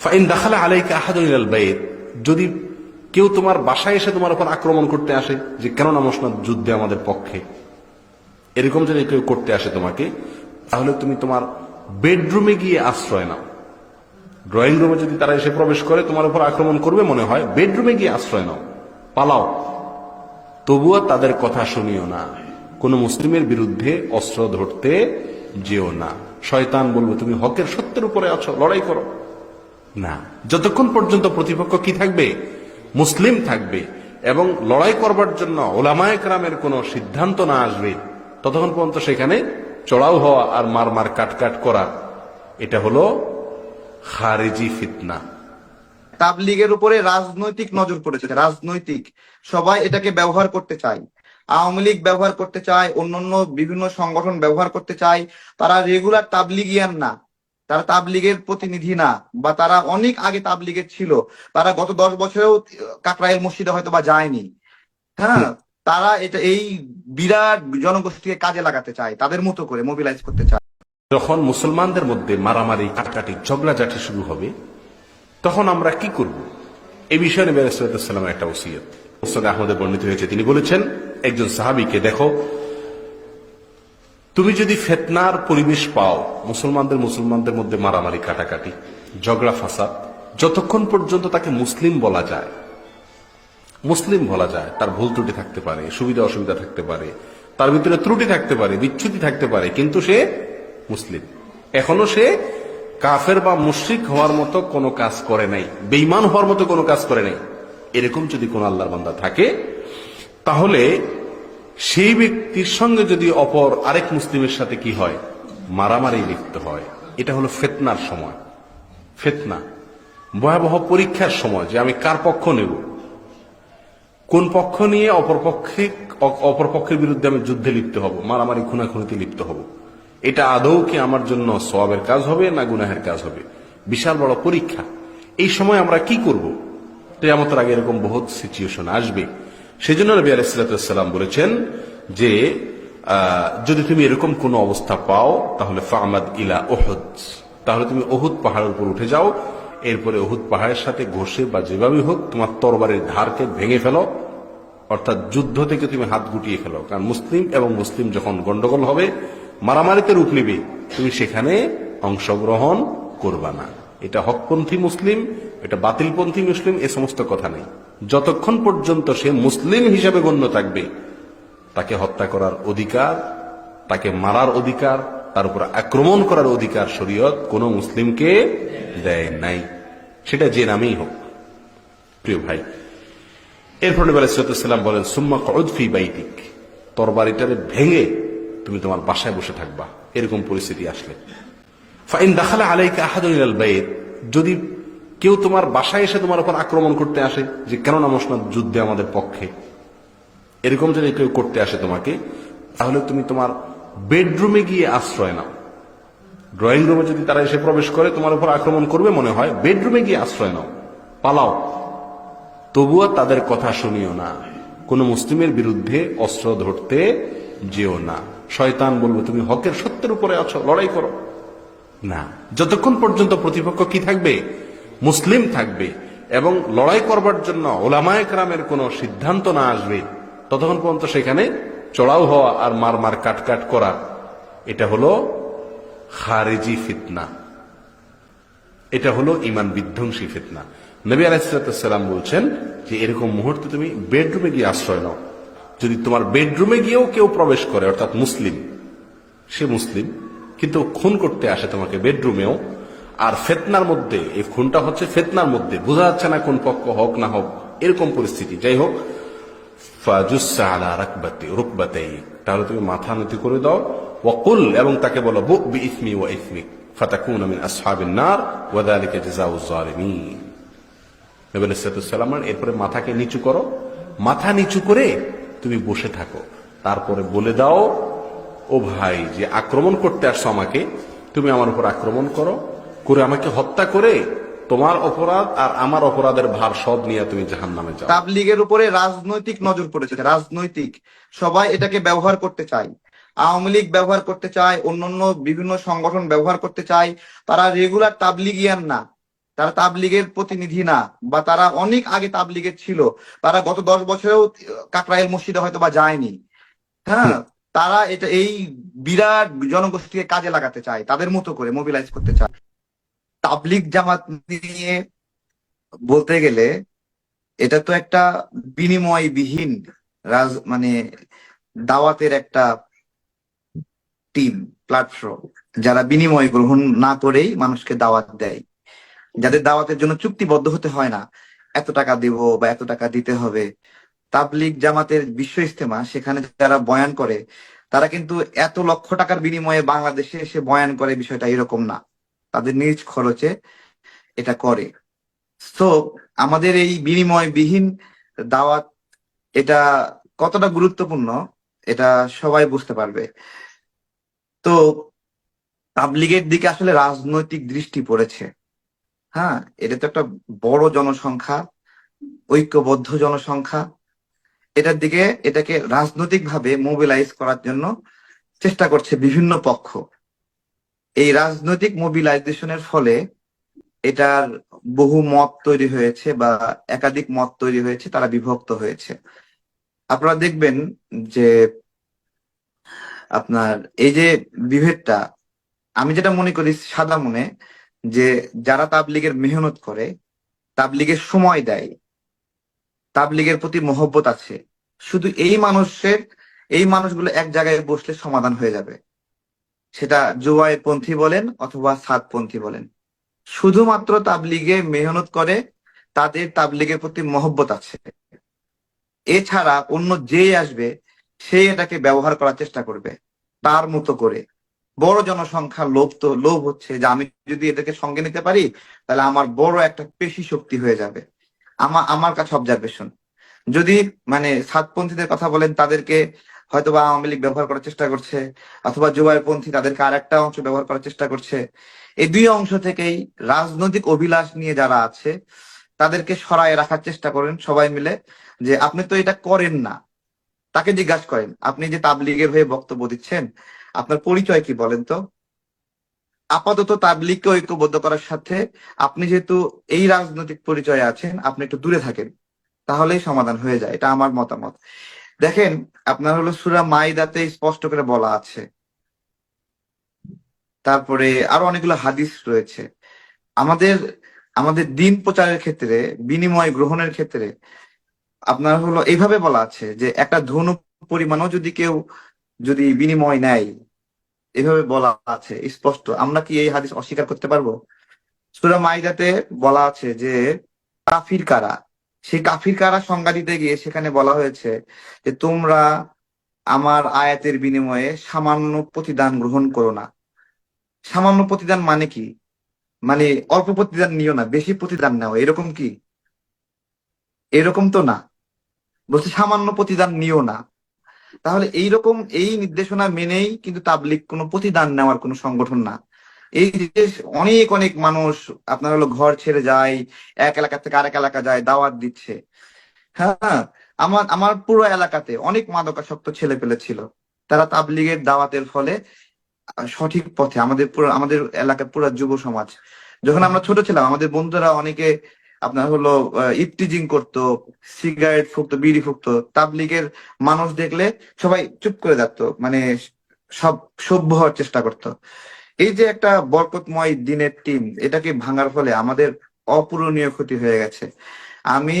Fine দাখালা আলাইকা আহাদুল বাইত। যদি কেউ তোমার বাসায় এসে তোমার উপর আক্রমণ করতে আসে, যে কেন না যুদ্ধে আমাদের পক্ষে, এরকম যদি কেউ করতে আসে তোমাকে, তাহলে তুমি তোমার বেডরুমে গিয়ে আশ্রয় নাও। ড্রয়িং রুমে যদি তারা এসে প্রবেশ করে, তোমার উপর আক্রমণ করবে মনে হয়, বেডরুমে গিয়ে আশ্রয় নাও। পালাও। তবুও তাদের কথা শুনিও না। কোন মুসলিমের বিরুদ্ধে অস্ত্র ধরতে যেও না। শয়তান বলবে, তুমি হকের সত্যের উপরে আছো, লড়াই করো। না। যতক্ষণ পর্যন্ত প্রতিপক্ষ কি থাকবে? মুসলিম থাকবে। এবং লড়াই করবার জন্য ওলামায় ক্রামের কোন সিদ্ধান্ত না আসবে, ততক্ষণ পর্যন্ত সেখানে চড়াও হওয়া আর মার মার কাট কাট করা, এটা হলো খারেজি ফিতনা। তাবলিগের উপরে রাজনৈতিক নজর পড়েছে রাজনৈতিক সবাই এটাকে ব্যবহার করতে চায়। আওয়ামী লীগ ব্যবহার করতে চায়, অন্যান্য বিভিন্ন সংগঠন ব্যবহার করতে চায়, তারা রেগুলার তাবলিগিয়ান না। তারা তাবলিগের প্রতিনিধি না বা তারা অনেক আগে তাবলিগের ছিল। তারা গত দশ বছরেও কাকরাইল মসজিদে হয়তো বা যায়নি। হ্যাঁ তারা এটা এই বিরাট জনগোষ্ঠীকে কাজে লাগাতে চায় তাদের মতো করে মোবিলাইজ করতে চায়। যখন মুসলমানদের মধ্যে মারামারি কাটাকাটি ঝগড়াঝাটি শুরু হবে তখন আমরা কি করব? এই বিষয়ে নবী আলাইসালামের একটা ওসিয়ত। মোসাদ আহমদে বর্ণিত হয়েছে। তিনি বলেছেন একজন সাহাবিকে দেখো তুমি যদি ফেতনার পরিবেশ পাও, মুসলমানদের মুসলমানদের মধ্যে মারামারি, কাটাকাটি, ঝগড়া, ফাসাদ, যতক্ষণ পর্যন্ত তাকে মুসলিম বলা যায়, মুসলিম বলা যায়, তার ভুল ত্রুটি থাকতে পারে, সুবিধা, অসুবিধা থাকতে পারে, তার ভিতরে ত্রুটি থাকতে পারে বিচ্ছুতি থাকতে পারে, কিন্তু সে মুসলিম। এখনও সে কাফের বা মুশ্রিক হওয়ার মতো কোনো কাজ করে নাই বেইমান হওয়ার মতো কোনো কাজ করে নাই। এরকম যদি কোন আল্লাহর বান্দা থাকে, তাহলে সেই ব্যক্তির সঙ্গে যদি অপর আরেক মুসলিমের সাথে কি হয়? মারামারি লিপ্ত হয়। এটা হলো ফেতনার সময়। ফেতনা। ভয়াবহ পরীক্ষার সময় যে আমি কার পক্ষ নেব? কোন পক্ষ নিয়ে অপরপক্ষে অপরপক্ষের বিরুদ্ধে আমি যুদ্ধে লিপ্ত হব? মারামারি খুনাখুনিতে লিপ্ত হব। এটা আদৌ কি আমার জন্য সবের কাজ হবে না গুনাহের কাজ হবে? বিশাল বড় পরীক্ষা। এই সময় আমরা কি করব? কেয়ামতের আগে এরকম বহুত সিচুয়েশন আসবে। সেজন্য নবী আলাইসালাম বলেছেন যে যদি তুমি এরকম কোন অবস্থা পাও, তাহলে ফাহমাদ ইলা ওহদ তাহলে তুমি ওহুদ পাহাড়ের উপর উঠে যাও, এরপরে ওহুদ পাহাড়ের সাথে ঘষে বা যেভাবেই হোক তোমার তরবারের ধারকে ভেঙে ফেলো, অর্থাৎ যুদ্ধ থেকে তুমি হাত গুটিয়ে ফেলো। কারণ মুসলিম এবং মুসলিম যখন গন্ডগোল হবে, মারামারিতে রূপ নেবে, তুমি সেখানে অংশগ্রহণ করবা না। এটা হকপন্থী মুসলিম, এটা বাতিলপন্থী মুসলিম, এ সমস্ত কথা নেই। যতক্ষণ পর্যন্ত সে মুসলিম হিসাবে গণ্য থাকবে, তাকে হত্যা করার অধিকার, তাকে মারার অধিকার, তার উপর আক্রমণ করার অধিকার শরীয়ত কোন মুসলিমকে দেয় নাই। সেটা যে নামেই হোক। প্রিয় ভাই, এরপর আলাইসালাম বলেন, সুম্মা কউদফি বাইতিক। তোর বাড়িটারে ভেঙে তুমি তোমার বাসায় বসে থাকবা। এরকম পরিস্থিতি আসলে। ফাইন দাখালা আলাইকা আহাদুল বাইত। যদি কেউ তোমার বাসায় এসে তোমার উপর আক্রমণ করতে আসে, যে কেন নামস না যুদ্ধে আমাদের পক্ষে, এরকম যদি কেউ করতে আসে তোমাকে, তাহলে তুমি তোমার বেডরুমে গিয়ে আশ্রয় নাও। ড্রয়িং রুমে যদি তারা এসে প্রবেশ করে, তোমার উপর আক্রমণ করবে মনে হয়, বেডরুমে গিয়ে আশ্রয় নাও। পালাও। তবুও তাদের কথা শুনিও না। কোন মুসলিমের বিরুদ্ধে অস্ত্র ধরতে যেও না। শয়তান বলব, তুমি হকের সত্যের উপরে আছো, লড়াই করো। না। যতক্ষণ পর্যন্ত প্রতিপক্ষ কি থাকবে? মুসলিম থাকবে। এবং লড়াই করবার জন্য ওলামায় ক্রামের কোন সিদ্ধান্ত না আসবে, ততক্ষণ পর্যন্ত সেখানে চড়াও হওয়া আর মার মার কাট কাট করা, এটা হলো খারেজি ফিতনা। এটা হলো ইমান বিধ্বংসী ফিতনা। নবী আলাইসালাম বলছেন যে, এরকম মুহূর্তে তুমি বেডরুমে গিয়ে আশ্রয় নাও। যদি তোমার বেডরুমে গিয়েও কেউ প্রবেশ করে, অর্থাৎ মুসলিম, সে মুসলিম কিন্তু খুন করতে আসে তোমাকে বেডরুমেও, আর ফেতনার মধ্যে, এই খুনটা হচ্ছে ফেতনার মধ্যে। বোঝা যাচ্ছে না কোন পক্ষ হোক না হোক, এরকম পরিস্থিতি। যাই হোক ফাজুসা আলা রাকবাতি তাহলে তুমি মাথা নত করে দাও। ওয়াকুল, এবং তাকে বলো, বুক বি ইসমি ওয়া ইসমিক, ফাতাকুনা মিন আসহাবিন নার, ওয়া যালিকা জাযাউজ জালিমিন নবী সাল্লাম এরপরে মাথাকে নিচু করো। মাথা নিচু করে তুমি বসে থাকো। তারপরে বলে দাও ও ভাই যে আক্রমণ করতে আসছো আমাকে, তুমি আমার উপর আক্রমণ করো, করে আমাকে হত্যা করে তোমার অপরাধ আর আমার অপরাধের ভার সব নিয়ে তুমি জাহান নামে যাও। তাবলিগের উপরে রাজনৈতিক নজর পড়েছে রাজনৈতিক। সবাই এটাকে ব্যবহার করতে চায়। আওয়ামী লীগ ব্যবহার করতে চায়, অন্যান্য বিভিন্ন সংগঠন ব্যবহার করতে চায়। তারা রেগুলার তাবলিগিয়ান না, তারা তাবলিগের প্রতিনিধি না, বা তারা অনেক আগে তাবলিগের ছিল। তারা গত দশ বছরেও কাকরাইল মসজিদে হয়তো বা যায়নি। হ্যাঁ তারা এটা এই বিরাট জনগোষ্ঠীকে কাজে লাগাতে চায়, তাদের মতো করে মোবিলাইজ করতে চায়। তাবলিগ জামাত নিয়ে বলতে গেলে এটা তো একটা বিনিময়বিহীন রাজ মানে দাওয়াতের একটা টিম প্ল্যাটফর্ম যারা বিনিময় গ্রহণ না করেই মানুষকে দাওয়াত দেয়। যাদের দাওয়াতের জন্য চুক্তিবদ্ধ হতে হয় না, এত টাকা দিব বা এত টাকা দিতে হবে। তাবলিগ জামাতের বিশ্ব ইস্তেমা সেখানে যারা বয়ান করে, তারা কিন্তু এত লক্ষ টাকার বিনিময়ে বাংলাদেশে এসে বয়ান করে বিষয়টা এরকম না। তাদের নিজ খরচে এটা করে। তো আমাদের এই বিনিময়বিহীন দাওয়াত, এটা কতটা গুরুত্বপূর্ণ, এটা সবাই বুঝতে পারবে। তো, তাবলিগের দিকে আসলে রাজনৈতিক দৃষ্টি পড়েছে। হ্যাঁ এটা তো একটা বড় জনসংখ্যা, ঐক্যবদ্ধ জনসংখ্যা। এটার দিকে এটাকে রাজনৈতিকভাবে মোবিলাইজ করার জন্য চেষ্টা করছে বিভিন্ন পক্ষ। এই রাজনৈতিক মোবিলাইজেশনের ফলে এটার বহু মত তৈরি হয়েছে বা একাধিক মত তৈরি হয়েছে, তারা বিভক্ত হয়েছে। আপনারা দেখবেন যে আপনার এই যে বিভেদটা, আমি যেটা মনে করি সাদা মনে, যে যারা তাবলিগের মেহনত করে, তাবলিগের সময় দেয় তাবলিগের প্রতি মহব্বত আছে। শুধু এই মানুষের, এই মানুষগুলো এক জায়গায় বসলে সমাধান হয়ে যাবে। সেটা জুয়াই পন্থী বলেন অথবা সাতপন্থী বলেন। শুধুমাত্র তাবলিগে মেহনত করে তাদের তাবলিগের প্রতি মহব্বত আছে। এছাড়া অন্য যে আসবে, সে এটাকে ব্যবহার করার চেষ্টা করবে, তার মতো করে। বড় জনসংখ্যা লোভ তো, লোভ হচ্ছে যে আমি যদি এটাকে সঙ্গে নিতে পারি, তাহলে আমার বড় একটা পেশি শক্তি হয়ে যাবে। আমার আমার কাছে অবজারভেশন যদি মানে সাতপন্থীদের কথা বলেন, তাদেরকে হয়তো বা আওয়ামী লীগ ব্যবহার করার চেষ্টা করছে, অথবা জুবাইরপন্থী তাদেরকে আর একটা অংশ ব্যবহার করার চেষ্টা করছে, এই দুই অংশ থেকেই রাজনৈতিক অভিলাষ নিয়ে যারা আছে, তাদেরকে সরায় রাখার চেষ্টা করেন সবাই মিলে যে, আপনি তো এটা করেন না। তাকে জিজ্ঞাসা করেন, আপনি যে তাবলিগের হয়ে বক্তব্য দিচ্ছেন, আপনার পরিচয় কি বলেন তো? আপাতত তাবলিগকে ঐক্যবদ্ধ করার সাথে আপনি যেহেতু এই রাজনৈতিক পরিচয়ে আছেন, আপনি একটু দূরে থাকেন, তাহলেই সমাধান হয়ে যায়। এটা আমার মতামত। দেখেন, আপনার হলো সুরা মাইদাতে স্পষ্ট করে বলা আছে। তারপরে আরও অনেকগুলো হাদিস রয়েছে। আমাদের আমাদের দিন প্রচারের ক্ষেত্রে, বিনিময় গ্রহণের ক্ষেত্রে আপনার হলো এইভাবে বলা আছে যে একটা ধনু পরিমাণও যদি কেউ যদি বিনিময় নেয় এভাবে বলা আছে, স্পষ্ট। আমরা কি এই হাদিস অস্বীকার করতে পারব? সুরা মাইদাতে বলা আছে যে, কাফির কারা? সেই কাফির কারা সংজ্ঞা দিতে গিয়ে সেখানে বলা হয়েছে যে, তোমরা আমার আয়াতের বিনিময়ে সামান্য প্রতিদান গ্রহণ করো না। সামান্য প্রতিদান মানে কি? মানে অল্প প্রতিদান নিও না, বেশি প্রতিদান নাও। এরকম কি? এরকম তো না। বলছে সামান্য প্রতিদান নিও না। তাহলে এইরকম এই নির্দেশনা মেনেই কিন্তু তাবলিক কোনো প্রতিদান নেওয়ার কোনো সংগঠন না। এই অনেক অনেক মানুষ, আপনার হলো ঘর ছেড়ে যায়, এক এলাকা থেকে আরেক এলাকা যায়, দাওয়াত দিচ্ছে। হ্যাঁ আমার আমার পুরো এলাকাতে অনেক মাদকাসক্ত ছেলে পেলে ছিল। তারা তাবলিগের দাওয়াতের ফলে সঠিক পথে আমাদের পুরো, আমাদের এলাকার পুরো যুব সমাজ, যখন আমরা ছোট ছিলাম, আমাদের বন্ধুরা অনেকে আপনার হলো ইফটিজিং করতো, সিগারেট ফুকতো, বিড়ি ফুকতো, তাবলিগের মানুষ দেখলে সবাই চুপ করে যেত মানে সব সভ্য হওয়ার চেষ্টা করতো। এই যে একটা বরকতময় দিনের টিম এটাকে ভাঙার ফলে আমাদের অপূরণীয় ক্ষতি হয়ে গেছে? আমি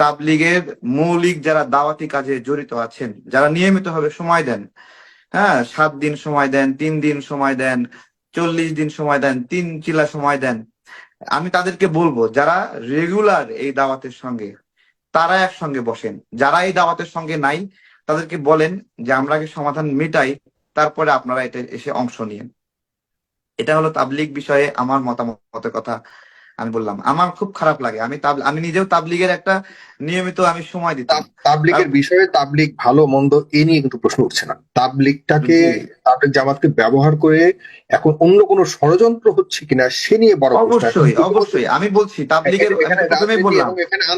তাবলিগের মৌলিক যারা দাওয়াতি কাজে জড়িত আছেন, যারা নিয়মিতভাবে সময় দেন হ্যাঁ সাত দিন সময় দেন, তিন দিন সময় দেন, চল্লিশ দিন সময় দেন, তিন চিলা সময় দেন আমি তাদেরকে বলব, যারা রেগুলার এই দাওয়াতের সঙ্গে, তারা একসঙ্গে বসেন। যারা এই দাওয়াতের সঙ্গে নাই, তাদেরকে বলেন যে আমরা আগে সমাধান মেটাই, তারপরে আপনারা এটা এসে অংশ নিন এটা হলো তাবলিক বিষয়ে আমার মতামতের কথা। আমি বললাম আমার খুব খারাপ লাগে। আমি আমি নিজেও তাবলিগের একটা নিয়মিত আমি সময় দিতাম। তাবলিগের বিষয়ে তাবলিগ ভালো মন্দ এ নিয়ে কিন্তু প্রশ্ন উঠছে না। তাবলিগটাকে তাবলিগ জামাতকে ব্যবহার করে এখন অন্য কোনো ষড়যন্ত্র হচ্ছে কিনা সে নিয়ে বড় অবশ্যই অবশ্যই। আমি বলছি তাবলিগের প্রথমেই বললাম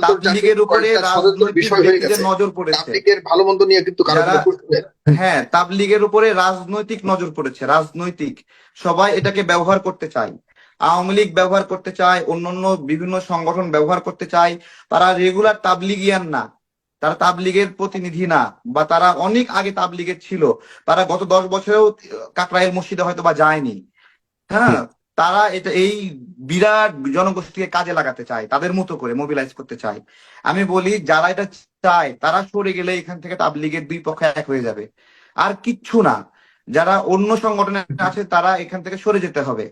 তাবলিগের উপরে রাজনৈতিক বিষয় হয়ে গেছে। নজর পড়েছে। তাবলিগের ভালো মন্দ নিয়ে কিন্তু কারও কোনো প্রশ্ন নেই। হ্যাঁ তাবলিগের উপরে রাজনৈতিক নজর পড়েছে রাজনৈতিক। সবাই এটাকে ব্যবহার করতে চায়। আওয়ামী লীগ ব্যবহার করতে চায় অন্যান্য বিভিন্ন সংগঠন ব্যবহার করতে চায় তারা রেগুলার তাবলিগিয়ান না। তারা তাবলিগের প্রতিনিধি না বা তারা অনেক আগে তাবলিগের ছিল। তারা গত দশ বছরেও কাকরাইল মসজিদে হয়তো বা যায়নি। হ্যাঁ তারা এটা এই বিরাট জনগোষ্ঠীকে কাজে লাগাতে চায় তাদের মতো করে মোবিলাইজ করতে চায়। আমি বলি যারা এটা চায় তারা সরে গেলে এখান থেকে তাবলিগের দুই পক্ষ এক হয়ে যাবে। আর কিচ্ছু না। যারা অন্য সংগঠনে আছে তারা এখান থেকে সরে যেতে হবে।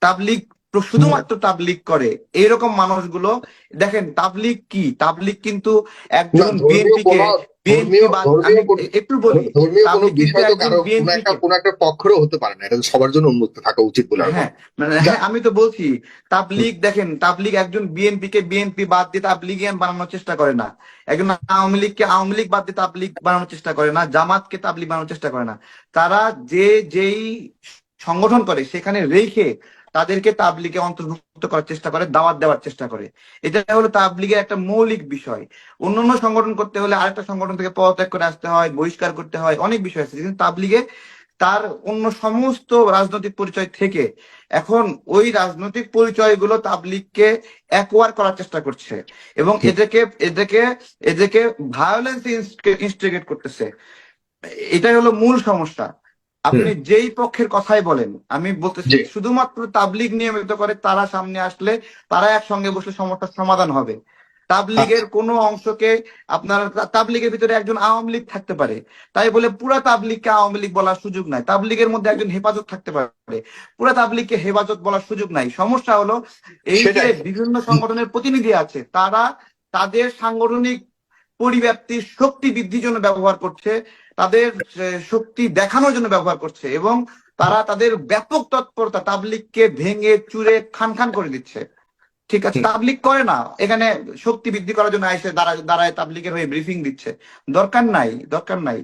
তাবলিগ তো শুধুমাত্র তাবলিগ করে। এইরকম মানুষগুলো দেখেন তাবলিগ কি? তাবলিগ কিন্তু একজন না, বিএনপি কে কোনো- বিএনপি ধর্মীয়- ধর্মীয় কোনো- একটু বলি পক্ষেরও হতে পারে না। এটা সবার জন্য উন্মুক্ত থাকা উচিত বলে হ্যাঁ। মানে হ্যাঁ আমি তো বলছি তাবলিগ দেখেন তাবলিগ একজন বিএনপি কে বিএনপি বাদ দিয়ে তাবলিগিয়ান বানানোর চেষ্টা করে না। একজন আওয়ামী লীগকে আওয়ামী লীগ বাদ দিয়ে তাবলিগ বানানোর চেষ্টা করে না জামাতকে তাবলিগ বানানোর চেষ্টা করে না। তারা যে যেই সংগঠন করে সেখানে রেখে তাদেরকে তাবলিগে অন্তর্ভুক্ত করার চেষ্টা করে দাওয়াত দেওয়ার চেষ্টা করে। এটা হলো তাবলিগের একটা মৌলিক বিষয়। অন্যান্য সংগঠন করতে হলে আরেকটা সংগঠন থেকে পদত্যাগ করে আসতে হয় বহিষ্কার করতে হয় অনেক বিষয় আছে। কিন্তু তাবলিগে তার অন্য সমস্ত রাজনৈতিক পরিচয় থেকে এখন ওই রাজনৈতিক পরিচয়গুলো তাবলিগকে একোয়ার করার চেষ্টা করছে এবং এদেরকে এদেরকে এদেরকে ভায়োলেন্স ইনস্টিগেট করতেছে। এটাই হলো মূল সমস্যা। আপনি যেই পক্ষের কথাই বলেন আমি বলতেছি। শুধুমাত্র তাবলিগ নিয়মিত করে তারা সামনে আসলে তারা একসঙ্গে বসলে সমস্যার সমাধান হবে। তাবলিগের কোন অংশকে আপনার তাবলিগের ভিতরে একজন আওয়ামী লীগ থাকতে পারে। তাই বলে পুরা তাবলিগকে আওয়ামী লীগ বলার সুযোগ নাই। তাবলিগের মধ্যে একজন হেফাজত থাকতে পারে। পুরা তাবলিগকে হেফাজত বলার সুযোগ নাই। সমস্যা হলো এই যে বিভিন্ন সংগঠনের প্রতিনিধি আছে তারা তাদের সাংগঠনিক পরিব্যাপ্তির শক্তি বৃদ্ধির জন্য ব্যবহার করছে তাদের শক্তি দেখানোর জন্য ব্যবহার করছে এবং তারা তাদের ব্যাপক তৎপরতা তাবলিগকে ভেঙে চুরে খান খান করে দিচ্ছে। ঠিক আছে তাবলিক করে না এখানে শক্তি বৃদ্ধি করার জন্য আইসে দাঁড়ায় দাঁড়ায় তাবলিকের হয়ে ব্রিফিং দিচ্ছে। দরকার নাই দরকার নাই।